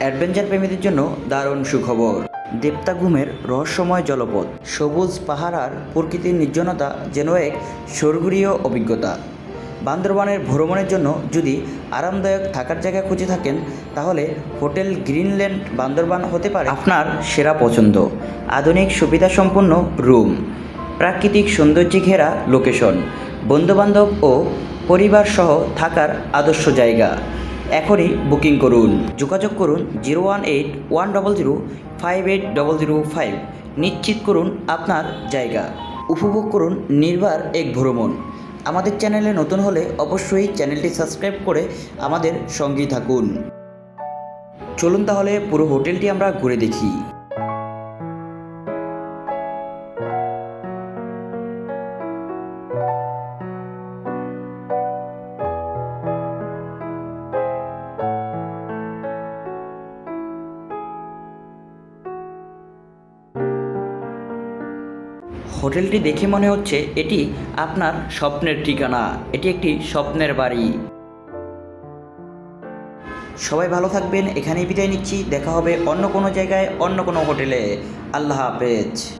Adventure প্রেমীদের জন্য দারুণ সুখবর। দেবতাগুমের রহস্যময় জলপথ। সবুজ পাহাড় আর প্রকৃতির নির্জনতা যেন এক স্বর্গীয় অভিজ্ঞতা। বান্দরবানের ভ্রমণের জন্য যদি আরামদায়ক থাকার জায়গা খুঁজে থাকেন, তাহলে হোটেল গ্রিনল্যান্ড বান্দরবান হতে পারে। আপনার সেরা পছন্দ। আধুনিক সুবিধাসম্পন্ন রুম। প্রাকৃতিক সৌন্দর্যে ঘেরা লোকেশন। বন্ধুবান্ধব ও পরিবার সহ থাকার আদর্শ জায়গা। এখনই বুকিং করুন। যোগাযোগ করুন zero one eight one double zero five eight double zero five. নিশ্চিত করুন আপনার জায়গা। উপভোগ করুন নির্বার এক ভ্রমণ। আমাদের চ্যানেলে নতুন হলে অবশ্যই চ্যানেলটি সাবস্ক্রাইব করে আমাদের সঙ্গেই থাকুন। চলুন তাহলে পুরো হোটেলটি আমরা ঘুরে দেখি। হোটেলটি দেখে মনে হচ্ছে এটি আপনার স্বপ্নের ঠিকানা। এটি একটি স্বপ্নের বাড়ি। সবাই ভালো থাকবেন, এখানেই বিদায় নিচ্ছি। দেখা হবে অন্য কোনো জায়গায়, অন্য কোনো হোটেলে। আল্লাহ হাফেজ।